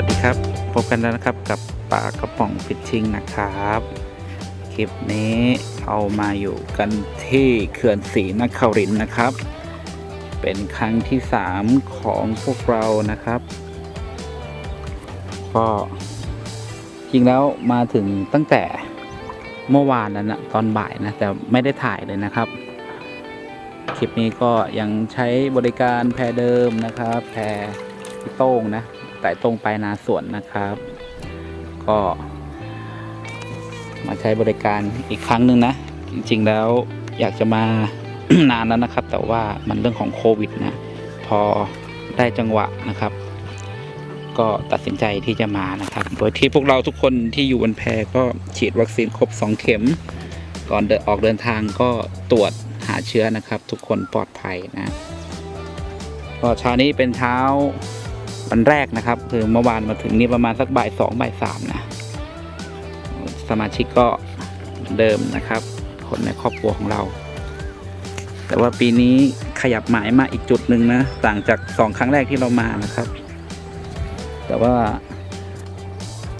สวัสดีครับ พบกันแล้วนะครับกับปลากระป๋องฟิชชิงนะครับ คลิปนี้เอามาอยู่กันที่เขื่อนศรีนคริณ์นะครับ เป็นครั้งที่ 3 ของพวกเรานะครับ ก็จริงแล้วมาถึงตั้งแต่เมื่อวานนั้นนะตอนบ่ายนะ แต่ไม่ได้ถ่ายเลยนะครับ คลิปนี้ก็ยังใช้บริการแพรเดิมนะครับ แพรพี่โต้งนะ แต่ตรงไปนาสวนนะครับ ก็มาใช้บริการอีกครั้งหนึ่งนะ จริงๆแล้วอยากจะมานานแล้วนะครับ แต่ว่ามันเรื่องของโควิดนะ พอได้จังหวะนะครับ ก็ตัดสินใจที่จะมานะครับ โดยที่พวกเราทุกคนที่อยู่บนแพก็ฉีดวัคซีนครบ 2 เข็ม ก่อนเดินออกเดินทางก็ตรวจหาเชื้อนะครับ ทุกคนปลอดภัยนะก็เช้านี้เป็นเช้า วันแรกนะครับ คือเมื่อวานมาถึงนี่ประมาณสักบ่ายสองบ่ายสามนะสมาชิกก็เดิมนะครับ คนในครอบครัวของเรา แต่ว่าปีนี้ขยับหมายมาอีกจุดหนึ่งนะต่างจากสองครั้งแรกที่เรามานะครับ แต่ว่า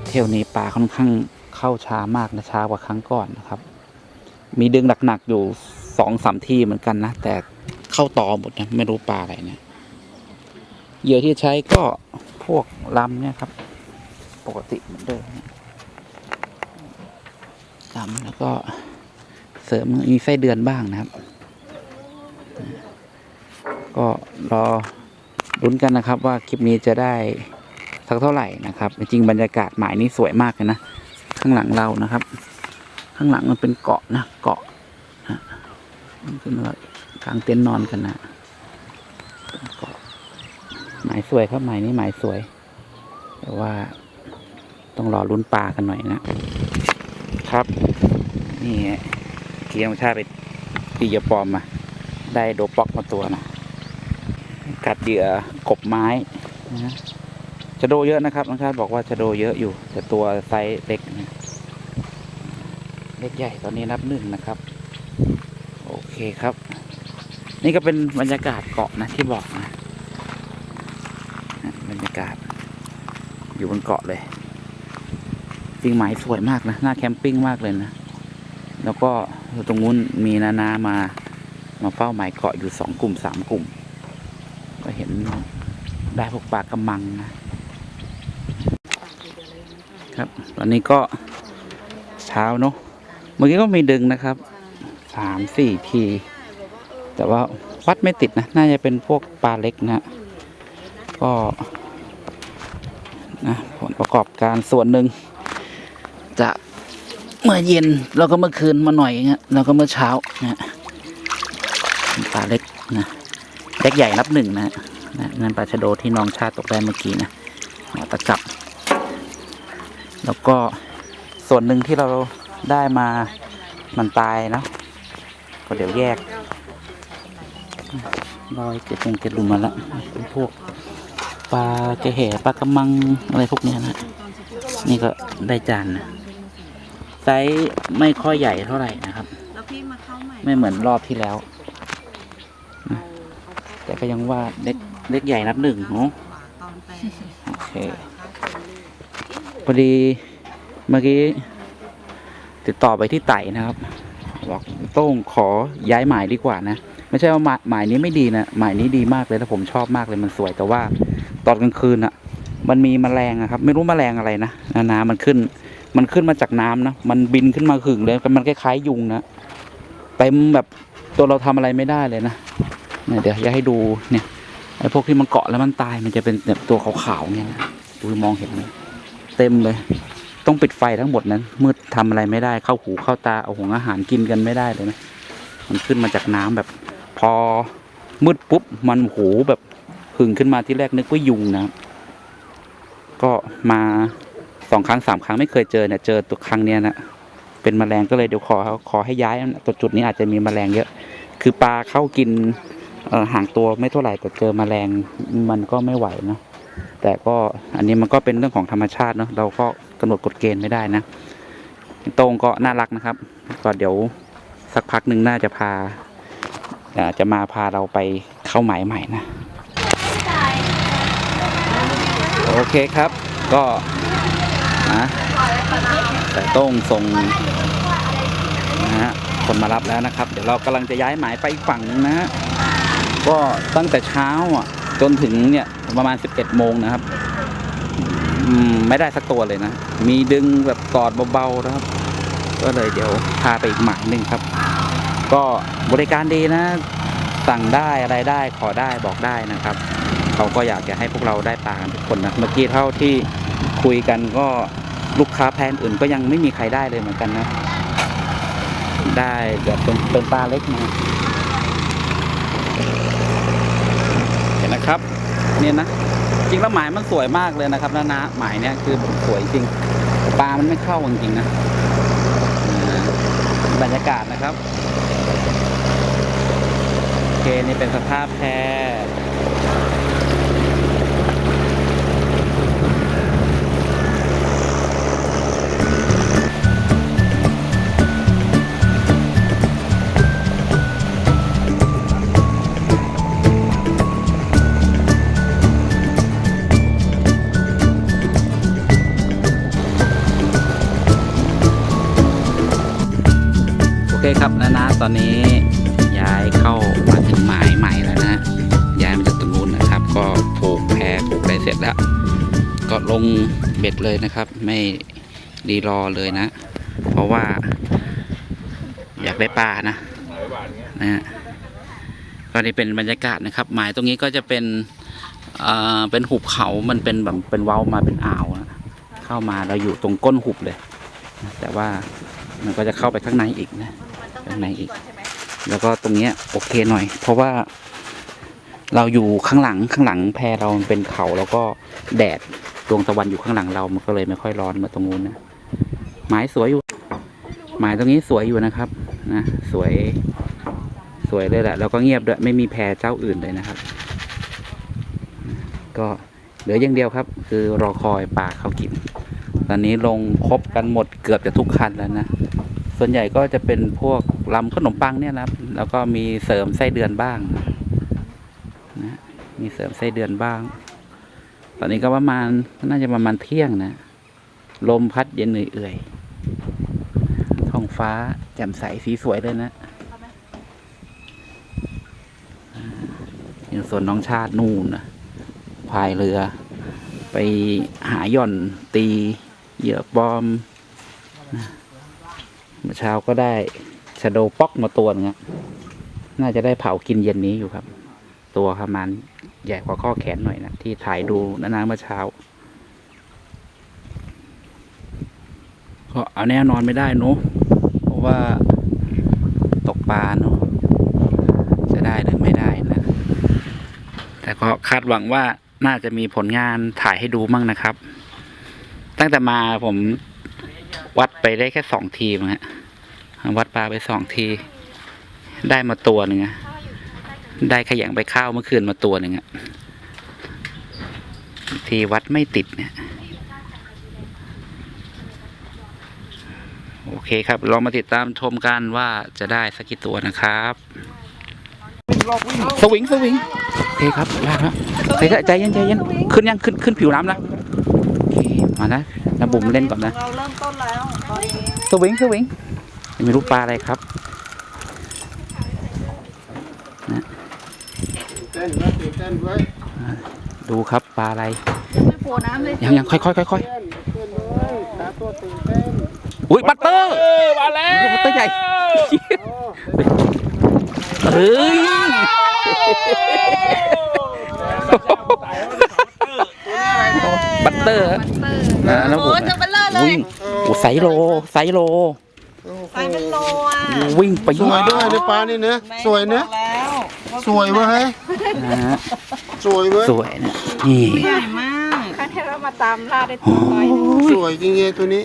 เที่ยวนี้ปลาค่อนข้างเข้าช้ามากนะช้ากว่าครั้งก่อนนะครับ มีดึงหนักๆอยู่สองสามที่เหมือนกันนะ แต่เข้าต่อหมดนะไม่รู้ปลาอะไรเนะ เหยื่อที่ใช้ก็พวกลำเนี่ยครับ ปกติเหมือนเดิมลำแล้วก็เสริมมีไส้เดือนบ้างนะครับ ก็รอลุ้นกันนะครับว่าคลิปนี้จะได้สักเท่าไหร่นะครับ จริงบรรยากาศหมายนี้สวยมากเลยนะ ข้างหลังเรานะครับ ข้างหลังมันเป็นเกาะนะเกาะนะมันขึ้นมากลางเต็นท์นอนกันนะเป็นเกาะ หมายสวยครับหมายนี้หมายสวย แต่ว่าต้องรอลุ้นปลากันหน่อยนะครับ นี่ฮะเกียงชาติไปตีเหยาปลอมมา ได้โดป๊อกมาตัวนะกัดเหยื่อกบไม้นะจะโดเยอะนะครับน้องชาติบอกว่าจะโดเยอะอยู่ แต่ตัวไซส์เล็กนะเล็กใหญ่ตอนนี้นับหนึ่งนะครับ โอเคครับ นี่ก็เป็นบรรยากาศเกาะนะที่บอกนะนะบรรยากาศ อยู่บนเกาะเลยจริงหมายสวยมากนะน้าแคมปิ้งมากเลยนะ แล้วก็ตรงนู้นมีนานามา มาเฝ้าหมายเกาะอยู่สองกลุ่มสามกลุ่ม ก็เห็นได้พวกปลากระมังนะครับ ตอนนี้ก็เช้าเนาะเมื่อกี้ก็มีดึงนะครับสามสี่ที แต่ว่าวัดไม่ติดนะ น่าจะเป็นพวกปลาเล็กนะ ก็ นะผลประกอบการส่วนหนึ่งจะเมื่อเย็นแล้วก็เมื่อคืนมาหน่อยเงี้ยแล้วก็เมื่อเช้านะปลาเล็กนะเล็กใหญ่นับหนึ่งนะนะนั่นปลาชะโดที่น้องชาติตกได้เมื่อกี้นะหัวตะกับ แล้วก็ส่วนหนึ่งที่เราได้มามันตายนะก็เดี๋ยวแยกรอยเกล็ดลงเกล็ดลุมมาแล้วเป็นพวก ปลากระแห่ปลากระมังอะไรพวกนี้นะนี่ก็ได้จานนะไซส์ไม่ค่อยใหญ่เท่าไหร่นะครับ ไม่เหมือนรอบที่แล้ว แต่ก็ยังว่าเล็กเล็กใหญ่นับหนึ่งเนาะโอเคพอดีเมื่อกี้ติดต่อไปที่ไต่นะครับบอกโต้งขอย้ายหมายดีกว่านะ ไม่ใช่ว่าหมายหมายนี้ไม่ดีนะ หมายนี้ดีมากเลยแล้วผมชอบมากเลยมันสวยแต่ว่า ตอนกลางคืนอะ่ะ มันมีแมลงอะครับ ไม่รู้แมลงอะไรนะนานามันขึ้น มันขึ้นมาจากน้ำนะ มันบินขึ้นมาขึงเลย มันคล้ายๆยุงนะเต็มแบบตัวเราทำอะไรไม่ได้เลยนะเนี่ยเดี๋ยวจะให้ดูเนี่ยไอ้พวกที่มันเกาะแล้วมันตายมันจะเป็นแบบตัวขาวๆเนี่ยนะดูมองเห็นเลยเต็มเลย ต้องปิดไฟทั้งหมดนั้นมืดทำอะไรไม่ได้เข้าหูเข้าตาเอาหงอาหารกินกันไม่ได้เลยนะมันขึ้นมาจากน้ำแบบ พอมืดปุ๊บมันโหแบบ หึงขึ้นมาที่แรกนึกว่ายุงนะ ก็มาสองครั้งสามครั้งไม่เคยเจอเนี่ยเจอตัวครั้งเนี้ยนะเป็นแมลงก็เลยเดี๋ยวขอขอให้ย้ายตัวจุดนี้อาจจะมีแมลงเยอะ คือปลาเข้ากินห่างตัวไม่เท่าไหร่แต่เจอแมลงมันก็ไม่ไหวเนะแต่ก็อันนี้มันก็เป็นเรื่องของธรรมชาติเนะเราก็กำหนดกฎเกณฑ์ไม่ได้นะต้งก็น่ารักนะครับ ก็เดี๋ยวสักพักหนึ่งน่าจะพาจะมาพาเราไปเข้าหมายใหม่นะ โอเคครับ ก็นะแต่ต้องส่งนะฮะคนมารับแล้วนะครับ เดี๋ยวเรากำลังจะย้ายหมายไปอีกฝั่งนึงนะฮะก็ตั้งแต่เช้าอะจนถึงเนี่ยประมาณ 11 โมงนะครับไม่ได้สักตัวเลยนะ มีดึงแบบกอดเบาๆนะครับ ก็เลยเดี๋ยวพาไปอีกหมายหนึ่งครับ ก็บริการดีนะ สั่งได้อะไรได้ขอได้บอกได้นะครับ เขาก็อยากจะให้พวกเราได้ปลากันทุกคนนะเมื่อกี้เท่าที่คุยกันก็ลูกค้าแพนอื่นก็ยังไม่มีใครได้เลยเหมือนกันนะ ได้แบบเป็นเป็นปลาเล็กมาเห็นนะครับเนี่ยนะจริงแล้วหมายมันสวยมากเลยนะครับนะนะหมายเนี่ยคือสวยจริงปลามันไม่เข้าจริงๆนะบรรยากาศนะครับโอเคนี่เป็นสภาพแพ อนนี้ย้ายเข้ามาถึงหมายใหม่แล้วนะย้ายมาจากตรงนู้นนะครับ ก็ผูกแพผูกอะไรเสร็จแล้ว ก็ลงเบ็ดเลยนะครับ ไม่รีรอเลยนะ เพราะว่า อยากได้ปลานะนะฮะก็นี่เป็นบรรยากาศนะครับ หมายตรงนี้ก็จะเป็นเอ่อเป็นหุบเขามันเป็นแบบเป็นเว้ามาเป็นอ่าวนะเข้ามาเราอยู่ตรงก้นหุบเลย แต่ว่ามันก็จะเข้าไปข้างในอีกนะ ข้างในอีก แล้วก็ตรงเนี้ยโอเคหน่อย เพราะว่าเราอยู่ข้างหลังข้างหลังแพเรามันเป็นเขาแล้วก็แดดดวงตะวันอยู่ข้างหลังเรา มันก็เลยไม่ค่อยร้อนเหมือนตรงนู้นนะไม้สวยอยู่ไม้ตรงนี้สวยอยู่นะครับนะสวยสวยเลยแหละแล้วก็เงียบด้วยไม่มีแพเจ้าอื่นเลยนะครับ ก็เหลืออย่างเดียวครับ คือรอคอยปลาเขากิน ตอนนี้ลงครบกันหมดเกือบจะทุกคันแล้วนะ ส่วนใหญ่ก็จะเป็นพวกลำขนมปังเนี่ยนะครับ แล้วก็มีเสริมไส้เดือนบ้างนะมีเสริมไส้เดือนบ้าง ตอนนี้ก็ประมาณน่าจะประมาณเที่ยงนะ ลมพัดเย็นเอื่อยๆท้องฟ้าแจ่มใสสีสวยเลยนะย่างส่วนน้องชาตินู่นนะพายเรือ ไปหาย่อนตี เหยื่อบอมเมื่อเช้าก็ได้ชะโดป๊อกมาตัวนึงน่าจะได้เผากินเย็นนี้อยู่ครับ ตัวประมาณใหญ่กว่าข้อแขนหน่อยนะที่ถ่ายดูนานๆเมื่อเช้า ก็เอาแน่นอนไม่ได้เนอะเพราะว่าตกปลาเนอะจะได้หรือไม่ได้นะ แต่ก็คาดหวังว่าน่าจะมีผลงานถ่ายให้ดูมั่งนะครับ ตั้งแต่มาผมวัดไปได้แค่สองทีมงฮะวัดปลาไปสองที ได้มาตัวหนึ่งอะได้ขยงไปข้าวเมื่อคืนมาตัวหนึ่งอะทีวัดไม่ติดเนี่ยโอเคครับลองมาติดตามชมกันว่าจะได้สักกี่ตัวนะครับ สวิงสวิงโอเคครับลากแล้วใจเย็นใจเย็นใจเย็นขึ้นยังขึ้นขึ้นผิวน้ำนะโอ เคมานะนะบุ๋มเล่นก่อนนะ เราเริ่มต้นแล้วตอนนี้สวิงสวิงไม่รู้ปลาอะไรครับเต้นไว้ตื่นเต้นไว้ดูครับปลาอะไรไม่โผล่น้ำเลยยังยังค่อยค่อยค่อยค่อยเต้นเต้นไว้หาตัวตื่นเต้นอุ้ยบัตเตอร์มาแล้วบัตเตอร์ใหญ่เฮ้ยบัต เตอร์บัตเตอร์นะแล้วผมโอ้จะเบลเลอร์เลยวิ่งโอ้ไซโลไซโลไซเป็นโลอะวิ่งไปสวยด้วยในปลานี่เนอะสวยเนอะแล้วสวยเว้ยนะฮะสวยเว้ยสวยนะนี่ใหญ่มาก ครั้งที่เรามาตามล่าได้ตัวน้อยสวยจริงๆตัวนี้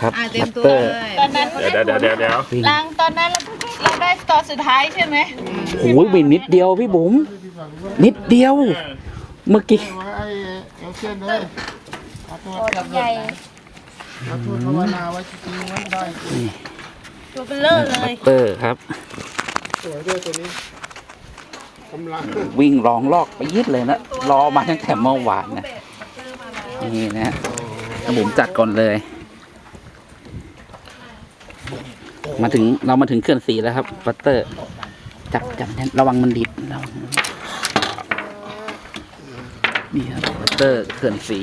ครับอะเตรียบัมตตัวเตอร์เลยตอนนั้นเดี๋ยวเดี๋ยวเดี๋ยวเดี๋ยววิ่งลังตอนนั้นเราเราได้ตอนสุดท้ายใช่ไหมโอ้ยวิ่งนิดเดียวพี่บุ๋มนิดเดียว เมื่อกี้ไว้ไอ้เอลเซียนเลย เอาตัวตัวใหญ่เอาตัวภาวนาไว้จริงๆไว้ได้ตัวเบลเลอร์เลบัย ตเตอร์ครับ สวยด้วยตัวนี้กำลังวิ่งร้องลอกไปยิดเลยนะ รอมาตั้งแต่เมื่อวานนะ นี่นะฮะน้าบุ๋มจัดก่อนเลย มาถึงเรามาถึงเขื่อนสีแล้วครับบัตเตอร์ จับจับแน่นระวังมันดิดระวังนี่ครับบัตเตอร์เขื่อนสี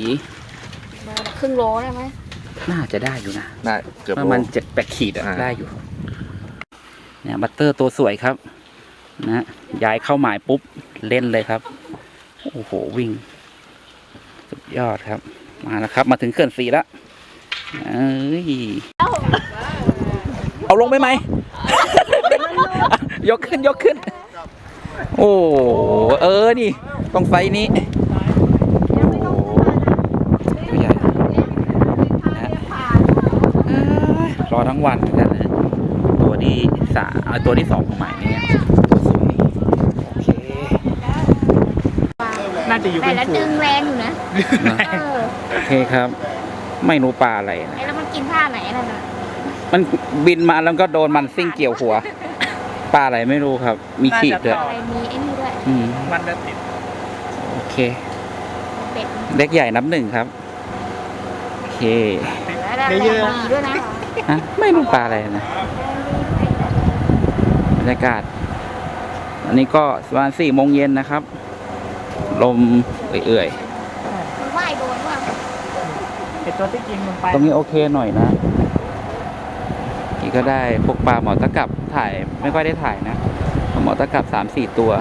ครึ่งโลได้ไหมน่าจะได้อยู่นะได้เกือบประมาณเจ็ดแปดขีดอะอ่าได้อยู่ เนี่ยบัตเตอร์ตัวสวยครับ นะย้ายเข้าหมายปุ๊บเล่นเลยครับ โอ้โหวิ่ง สุดยอดครับ มาแล้วครับ มาถึงเขื่อนสีแล้วเอ้ยเอาลงไปไหม ยกขึ้นยกขึ้น โอ้โหเออ นี่ ต้องไฟนี้โอ้โหตัวใหญ่นะ เอ้ย รอทั้งวันเหมือนกันนะตัวที่สามเอาตัวที่สองของใหม่เนี่ยตัวสวยโอเค น่าจะอยู่แต่เป็นละฝูดึงงแรงอยู่นะนะเออโอเคครับ ไม่รู้ปลาอะไรนะ ไอ้แล้วมันกินท่าไหนนั่นน่ะมันบินมาแล้วก็โดนมันซิ่งเกี่ยวหัว ปลาอะไรไม่รู้ครับ มีขีดด้วยอะไรมีไอ้นี่ด้วยอืมมันจะติดโอเค เป็ดเล็กใหญ่นับหนึ่งครับ โอเค แล้วแรงดีด้วยนะ ฮะไม่รู้ปลาอะไรนะบรรยากาศ อันนี้ก็ประมาณสี่โมงเย็นนะครับ ลมเอื่อยๆมันว่ายโดนว่าไอตัวที่กินมันไปตรงนี้โอเคหน่อยนะนี่ก็ได้พวกปลาหมอตะกับถ่ายไม่ค่อยได้ถ่ายนะหมอตะกับสามสี่ตัว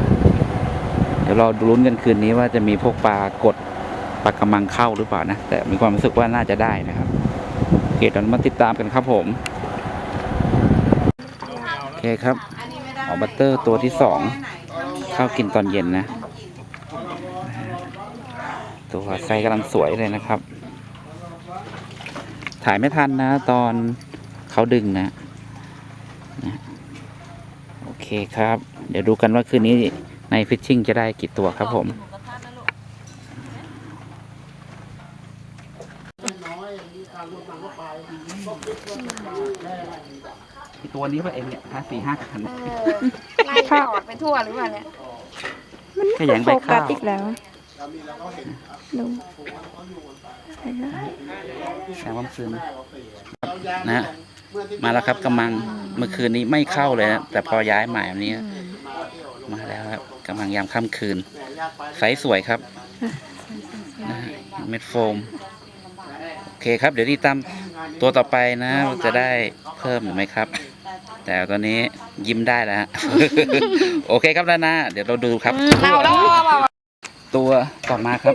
เดี๋ยวเราดูลุ้นกันคืนนี้ว่าจะมีพวกปลากดปลากระมังเข้าหรือเปล่านะ แต่มีความรู้สึกว่าน่าจะได้นะครับโอ เคเดี๋ยวมาติดตามกันครับผมโอเคครับหมอบัตเตอร์ตัวที่สองเข้ากินตอนเย็นนะ ตัวไซส์กำลังสวยเลยนะครับ ถ่ายไม่ทันนะ ตอนเขาดึงนะนะโอเคครับ เดี๋ยวดูกันว่าคืนนี้ในฟิชชิ่งจะได้กี่ตัวครับผม ตัวนี้ว่าเองเนี่ยห้าสี่ห้าคันเออไล่ขอดไปทั่วหรือเปล่าเนี่ยขยันไปข้าว อีกแล้วลุงแสงความซึมนะมาแล้วครับกำลังเมื่อคืนนี้ไม่เข้าเลยนะแต่พอย้ายหมายวันนี้ มาแล้วครับกำลังยามค่ำคืนไซส์สวยครับนะฮะเม็ดโฟมโอเคครับ เดี๋ยวที่ตามตัวต่อไปนะจะได้เพิ่มหรือไม่ครับ แต่ตอนนี้ยิ้มได้แล้วฮะ โอเคครับนานาเดี๋ยวเราดูครับ เราเราตัวต่อมาครับ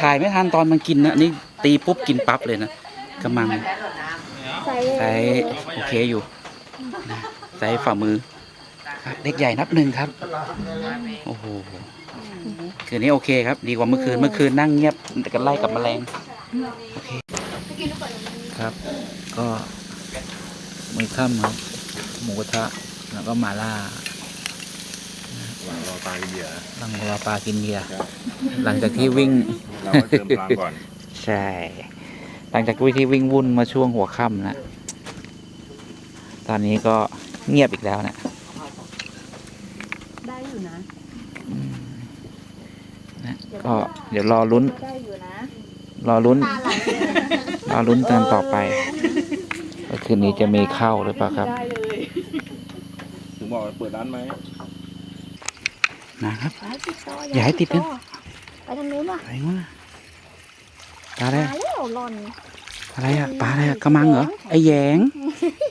ถ่ายไม่ทันตอนมันกินนะนี่ตีปุ๊บกินปั๊บเลยนะกำลังใส่ไซส์โอเคอยู่นะไซส์ฝ่ามือครับเล็กใหญ่นับหนึ่งครับ โอ้โหคืนนี้โอเคครับ ดีกว่าเมื่อคืนเมื่อคืนนั่งเงียบแต่ก็ไล่กับแมลงโอเคครับ ก็มือค่ำครับ หมูกระทะแล้วก็มาล่าวางรอปลากินเหยื่อลังรอปลากินเบียร์หลังจากที่วิ่งเราก็เติมพลังก่อน ใช่ หลังจากวิธีวิ่งวุ่นมาช่วงหัวค่ำนะ ตอนนี้ก็เงียบอีกแล้วนะ ได้อยู่นะนะก็เดี๋ยวรอลุ้น ได้อยู่นะ รอลุ้นตาไหลรอลุ้นเติมต่อไปว่า คืนนี้จะมีเข้าหรือเปล่าครับ ได้เลยถึงบอกว่าเปิดร้านไหมนะครับ ไปติดต่ออย่าให้ติดนะ ไปทางนู้นว่ะอะไรวะปลาอะไรมาอะแล้วหล่นอะไรอะปลาอะไรอะกระมังเหรอ ไอแยง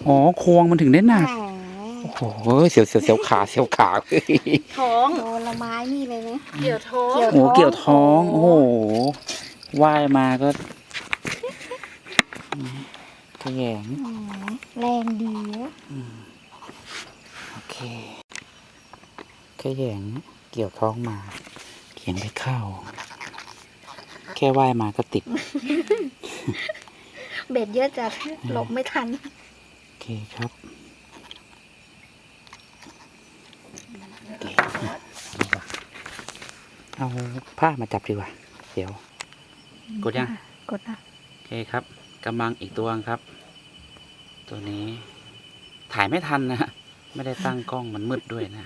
อ๋อ ควงมันถึงได้หนัก แหมโอ้โห เสียวเสียวเสียวขาเสียวขาท้อง โดนละไม้นี่เลยนะเกี่ยวท้องเกี่ยวโอ้โหเกี่ยวท้อง โอ้โห ว่ายมาก็ ขยงอืมแรงดีนะโอเคขยงเกี่ยวท้องมา เขียงไปเข้า แค่ว่ายมาก็ติด เบ็ดเยอะจัดหลบไม่ทัน โอเคครับโอเคเอาผ้ามาจับดีกว่า เดี๋ยว กดยัง กดนะโอเคครับ กำลังอีกตัวครับ ตัวนี้ถ่ายไม่ทันนะฮะไม่ได้ตั้งกล้องมันมืดด้วยนะ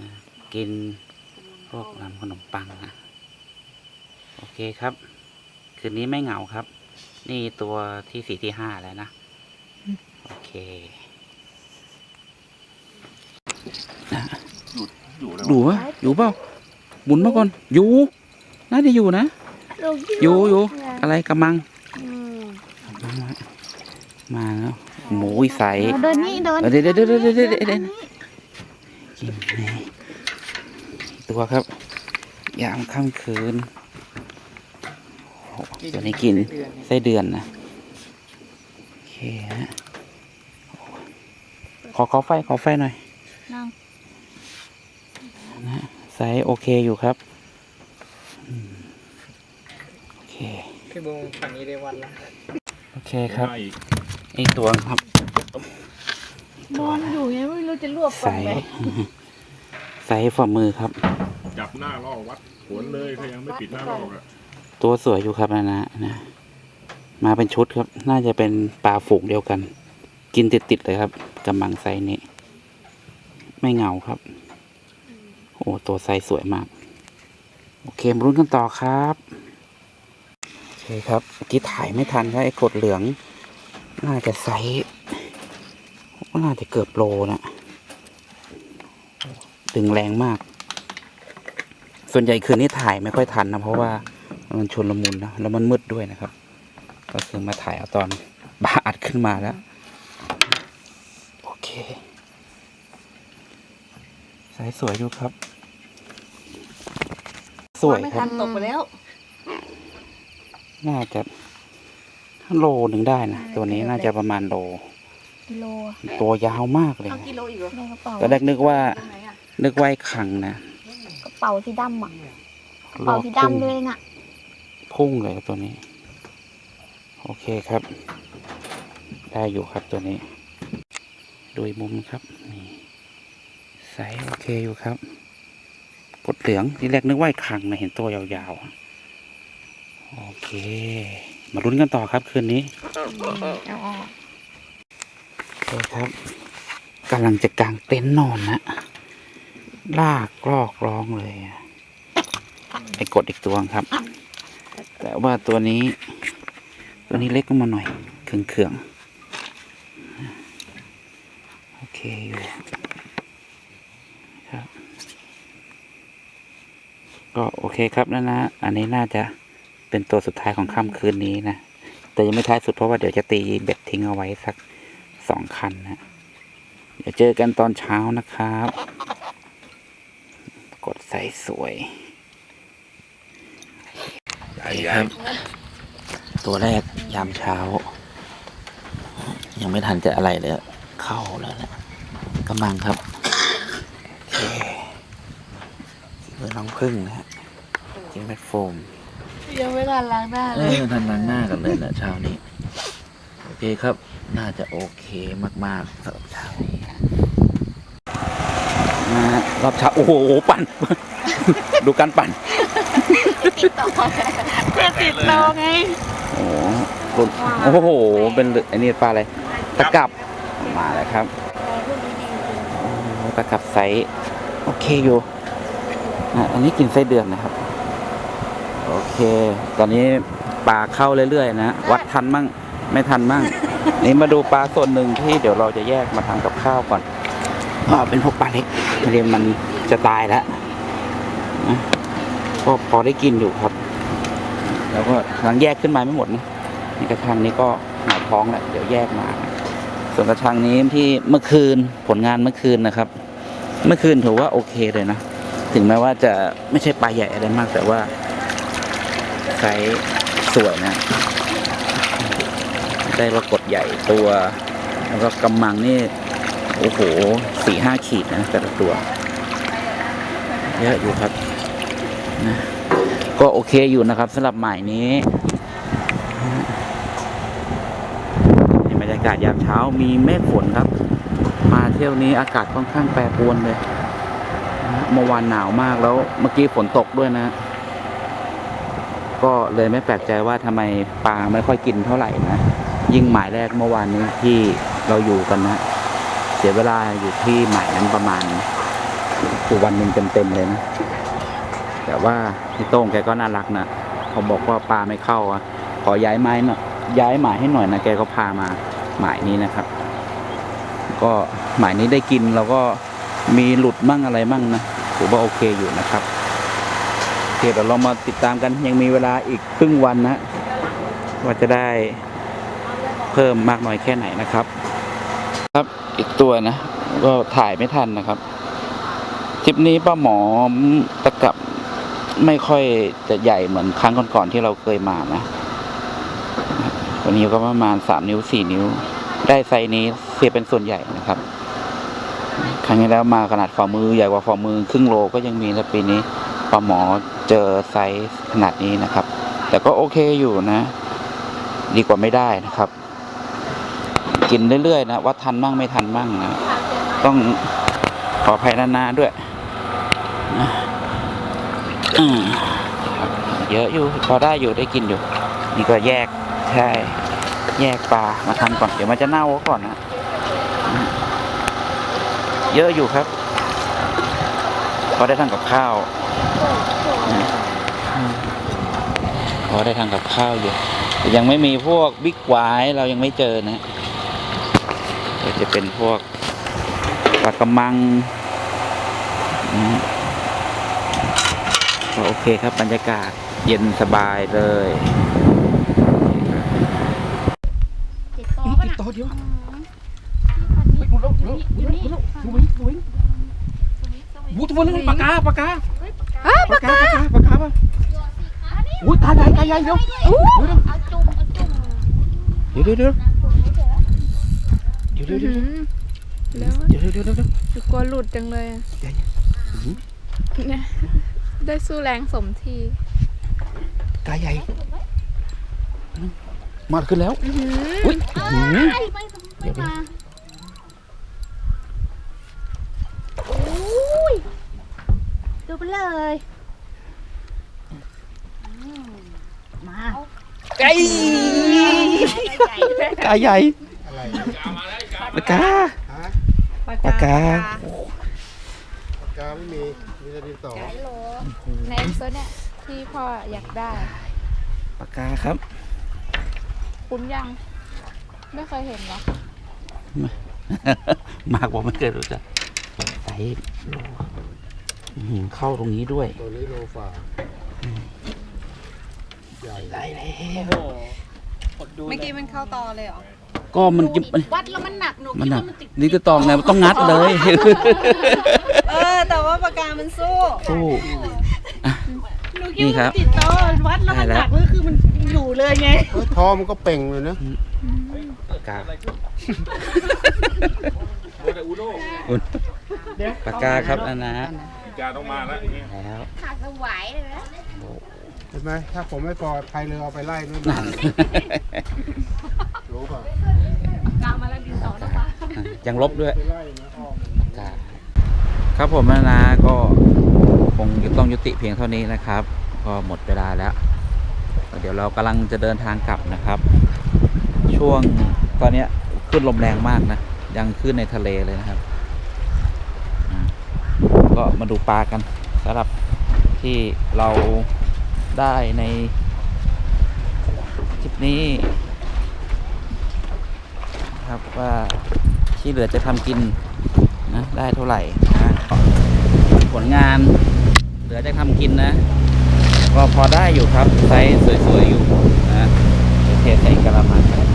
นะ กินพวกน้ำขนมปังนะโอเคครับ คืนนี้ไม่เหงาครับ นี่ตัวที่สี่ที่ห้าแล้วนะ โอเคอยู่แล้วอยู่ปะอยู่เปล่าหมุนมาก่อน อยู่ น่าจะอยู่นะลงที่อยู่อยู่เนี่ยอะไรกำมังอืม มาแล้วหมูใสเดินนี่เดินเออเดี๋ยวเดี๋ยวเดี๋ยวเดี๋ยวเดี๋ยวเดี๋ยวเดี๋ยวกินนี่ตัวครับยามค่ำคืนโอ้โหตัวนี้กินไส้เดือนนะโอเคฮะขอขอไฟขอไฟหน่อยนั่งนะไซส์โอเคอยู่ครับอืมโอเคพี่บูมฝั่งนี้ได้วันละโอเคครับได้ อีกอีกตัวครับนอนอยู่ไงไม่รู้จะรวบไซก่อนไหมส์ไซส์ฝ่ามือครับ จับหน้าล่อวัดขวนเลยถ้ายังไม่ปิดหน้าล่ออะตัวสวยอยู่ครับนะนะนะ มาเป็นชุดครับ น่าจะเป็นปลาฝูงเดียวกัน กินติดๆเลยครับกำมังไซส์นี้ ไม่เหงาครับ โอ้ตัวไซส์สวยมาก โอเคมารุ้นกันต่อครับ โอเคครับเมื่อกี้ถ่ายไม่ทันครับไอ้กดเหลือง น่าจะไซส์น่าจะเกือบโลนะดึงแรงมาก ส่วนใหญ่คืนนี้ถ่ายไม่ค่อยทันนะ เพราะว่ามันชนละมุนนะแล้วมันมืดด้วยนะครับ ก็คือมาถ่ายเอาตอนบาอัดขึ้นมาแล้ว โอเคสายสวยอยู่ครับ สวยไม่ครัทับนตกไปแล้ว น่าจะ โลหนึ่งได้นะตัวนี้น่าจะประมาณโลกิโลตัวยาวมากเลยเอานะกิโลอีกเหรอในกระเป๋าตอนแรกนึกว่าตรงไหนอะนึกว่าไอ้ขังนะกระเป๋าสีดำอะกระรอเป๋าบสีพุ่งดำเลยน่ะ พุ่งเลยตัวนี้ โอเคครับ ได้อยู่ครับตัวนี้ โดยมุมครับนี่ใสโอเคอยู่ครับ กดเหลืองทีแรกนึกว่าไอ้ขังนะเห็นตัวยาวๆ โอเค มาลุ้นกันต่อครับคืนนี้เอาออกครับกำลังจะกางเต็นท์นอนนะลากลอกร้องเลยอะไปกดอีกตัวครับ แต่ว่าตัวนี้ ตัวนี้เล็กลงมาหน่อยเขื่องเขื่องโอเคอยู่ครับ ก็โอเคครับนะนะ อันนี้น่าจะ เป็นตัวสุดท้ายของค่ำคืนนี้นะ แต่ยังไม่ท้ายสุดเพราะว่าเดี๋ยวจะตีเบ็ดทิ้งเอาไว้สักสองคันนะเดี๋ยวเจอกันตอนเช้านะครับ กดใส่สวยครับ ตัวแรกยามเช้า ยังไม่ทันจะอะไรเลย เข้าแล้วนะกำลังครับโอเคเพื่อน้องพึ่งนะฮะกินแมทโฟม ยังไม่ทันล้างหน้าเอเลย อทันล้างหน้ากันเลยนะเช้านี้ โอเคครับ น่าจะโอเคมากๆสำหรับเช้านี้มารอบเช้าโอ้โหปั่น ดูการปั่นเพื่อติดเราไง โอ้โหรุ่นโอ้โห เป็นไอ้นี่ปลาอะไร ตะกับ มาแล้วครับโอ้โหตะกับไซส์โอเคอยู่อะอันนี้กินไส้เดือนนะครับ โอเค ตอนนี้ปลาเข้าเรื่อยๆนะ วัดทันมั่ง ไม่ทันมั่ง นี่มาดูปลาส่วนหนึ่งที่เดี๋ยวเราจะแยกมาทำกับข้าวก่อนก็เป็นพวกปลาเล็กเรียนมันจะตายแล้วนะก็พอได้กินอยู่ครับ แล้วก็กำลังแยกขึ้นมาไม่หมดนะในกระชังนี้ก็หายท้องแหละเดี๋ยวแยกมา ส่วนกระชังนี้ที่เมื่อคืนผลงานเมื่อคืนนะครับ เมื่อคืนถือว่าโอเคเลยนะ ถึงแม้ว่าจะไม่ใช่ปลาใหญ่อะไรมากแต่ว่า ไซส์สวยนะ ได้ปรากฏใหญ่ตัว แล้วก็กำมังนี่ โอ้โหสี่ห้าขีดนะ แต่ละตัว เยอะอยู่ครับนะก็โอเคอยู่นะครับสำหรับหมายนี้ในบรรยากาศยามเช้ามีเมฆฝนครับ มาเที่ยวนี้อากาศค่อนข้างแปรปรวนเลยเมื่อวานหนาวมากแล้วเมื่อกี้ฝนตกด้วยนะ ก็เลยไม่แปลกใจว่าทำไมปลาไม่ค่อยกินเท่าไหร่นะ ยิ่งหมายแรกเมื่อวานนี้ที่เราอยู่กันนะ เสียเวลาอยู่ที่หมายนั้นประมาณคือวันหนึ่งเต็มๆเลยนะ แต่ว่าพี่โต้งแกก็น่ารักนะเขาบอกว่าปลาไม่เข้าอะขอย้ายไม้หน่อยย้ายหมายให้หน่อยนะแกก็พามาหมายนี้นะครับ ก็หมายนี้ได้กินเราก็มีหลุดมั่งอะไรมั่งนะถือว่าโอเคอยู่นะครับ เคเดี๋ยวเรามาติดตามกันยังมีเวลาอีกครึ่งวันนะ ว่าจะได้เพิ่มมากน้อยแค่ไหนนะครับ ครับอีกตัวนะ ก็ถ่ายไม่ทันนะครับทริปนี้ป้าหมอตะกับไม่ค่อยจะใหญ่เหมือนครั้งก่อนๆที่เราเคยมานะ วันนี้ก็ประมาณสามนิ้วสี่นิ้ว ได้ไซนี้เสียเป็นส่วนใหญ่นะครับ ครั้งที่แล้วมาขนาดฝ่ามือใหญ่กว่าฝ่ามือครึ่งโลก็ยังมีแต่ปีนี้ปลาหมอ เจอไซส์ขนาดนี้นะครับ แต่ก็โอเคอยู่นะ ดีกว่าไม่ได้นะครับ กินเรื่อยๆนะว่าทันมั่งไม่ทันมั่งนะต้องขออภัยนานๆด้วยนะเยอะอยู่พอได้อยู่ได้กินอยู่ นี่ก็แยกใช่ แยกปลามาทำก่อนเดี๋ยวมันจะเน่าก่อนนะเยอะอยู่ครับ พอได้ทำกับข้าว นะอืมพอได้ทำกับข้าวอยู่แต่ยังไม่มีพวกบิ๊กไวายเรายังไม่เจอนะก็จะเป็นพวกปลากระมังอืมก็โอเคครับบรรยากาศเย็นสบายเลยติดต่อปะน่ะตัวเดียวอืมไปดูแล้วดูดูดูดูวิ่งดูวิ่งวูตัวนึงปากกาปากกาปากกาปากกาปากกาป่ะอุ้ ยตาใหญ่ตาใหญ่เดี๋ยวเอาจุ่มเอาจุ่มเดี๋ยวเดี๋ยวเดี๋ยวจุ่มไม่เจอเดี๋ยวเดี๋ยวแล้วเดี๋ยวเดี๋ยวเดี๋ยวเดี๋ยวจะกลัวหลุดจังเลยอะใหญ่เนี่ยได้สู้แรงสมทีตาใหญ่ มาขึ้นแล้วอื้อหืออุ้ยหืมไม่ไม่ไม่มาโอ้ยดูไปเลยอืมมา ไก่ตาใหญ่ปากกาปากกาปากกาไม่มี มีแต่ดินสอไก่โหลในโซนเนี่ยที่พ่ออยากได้ปากกาครับ คุ้นยัง ไม่เคยเห็นเหรอมากกว่าไม่เคยรู้จักไซส์โลอื้อหือเข้าตรงนี้ด้วย ตัวนี้โลฝ่าใหญ่ ได้แล้วโอ้โหกดดูเมื่อกี้เลยมันเข้าตอเลยเหรอ ก็มันกิวัดแล้วมันหนักหนูมันคิดหนักว่ามันติดนี่จะตองไงมันต้องงัดเลย เออ แต่ว่าปากกามันสู้สู้อะหนูคิดนี่คว่ารับมันติดต่อวัดแล้วมันได้แล้วหนักเลยคือมันอยู่เลยไงเฮ้ยท้อมันก็เป่งเลยนะปากกาปากกาครับนะนะจาต้องมาแล้วแล้วขาดสวายเลยนะ เห็นไหมถ้าผมไม่ปล่อยใครเลยเอาไปไล่นู่นนั่นรู้ป่ะกามาแล้วดินต่อนะคะยังลบด้วย ไปไล่นะอ้อมจ้าครับผมนะนะก็คงจะต้องยุติเพียงเท่านี้นะครับ ก็หมดเวลาแล้ว เดี๋ยวเรากำลังจะเดินทางกลับนะครับ ช่วงตอนเนี้ยขึ้นลมแรงมากนะ ยังขึ้นในทะเลเลยนะครับอ่าก็มาดูปลากันสำหรับที่เรา ได้ในคลิปนี้ครับว่าที่เหลือจะทำกินนะได้เท่าไหร่นะผลงานเหลือจะทำกินนะ ก็พอได้อยู่ครับไซส์สวยๆอยู่นะเดี๋ยวเทใส่กระมังครับ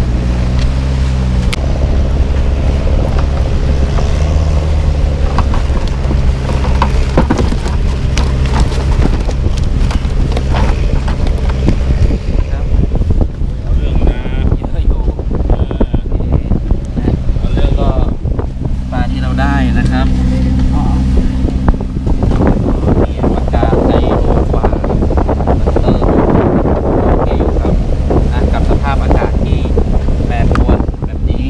เรื่องนะ เยอะอยู่นะแล้วก็ปลาที่เราได้นะครับอ๋อมีปากกาไซส์โลกว่าเตอร์โอเคอยู่ครับนะกับสภาพอากาศที่แปรปรวนแบบนี้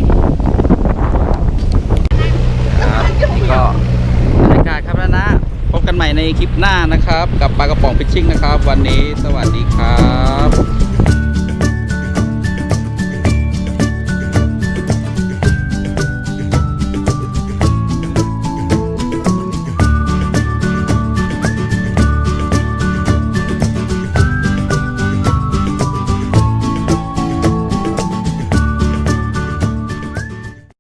ครับนี่ก็บรรยากาศครับแล้วนะ พบกันใหม่ในคลิปหน้านะครับ กับปลากระป๋องฟิ ชิ่งนะครับ วันนี้